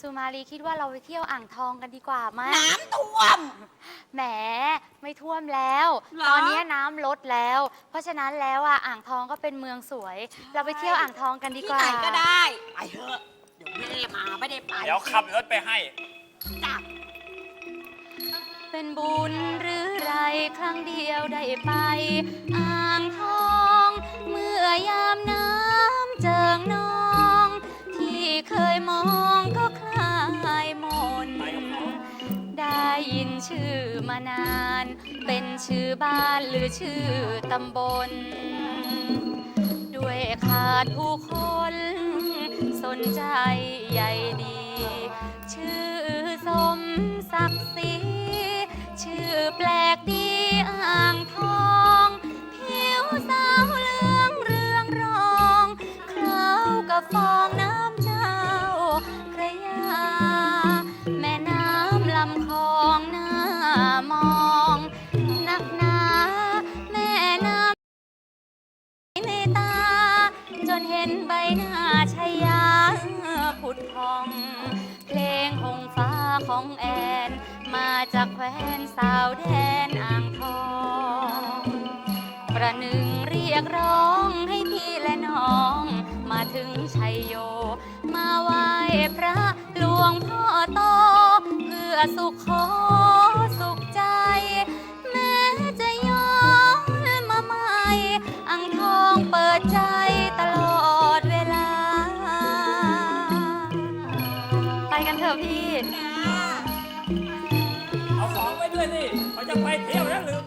สุมาลีคิดว่าเราไปเที่ยวอ่างทองกันดีกว่าไหมน้ำท่วม แหมไม่ท่วมแล้ว เหรอ ตอนนี้น้ำลดแล้ว เพราะฉะนั้นแล้วอะอ่างทองก็เป็นเมืองสวย เราไปเที่ยวอ่างทองกันดีที่กว่า ไหนก็ได้ไปเถอะเดี๋ยวแม่มาไม่ได้ไปเดี๋ยวขับรถไปให้ จ้ะเป็นบุญหรือไรครั้งเดียวได้ไป อ่างทอ ชื่อมานาน เป็นชื่อบ้านหรือชื่อตำบล ด้วยขาดผู้คนสนใจ จนเห็นใบหน้าชายาผุดพอง เพลงหงฟ้าของแอน มาจากแคว้นสาวแดนอ่างทอง ประหนึ่งเรียกร้องให้พี่และน้อง มาถึงชัยโย มาไหว้พระหลวงพ่อโตเพื่อสุขขอ กันเถอะพี่ เอาของไปด้วยสิเขาจะไปเที่ยวแล้วลืม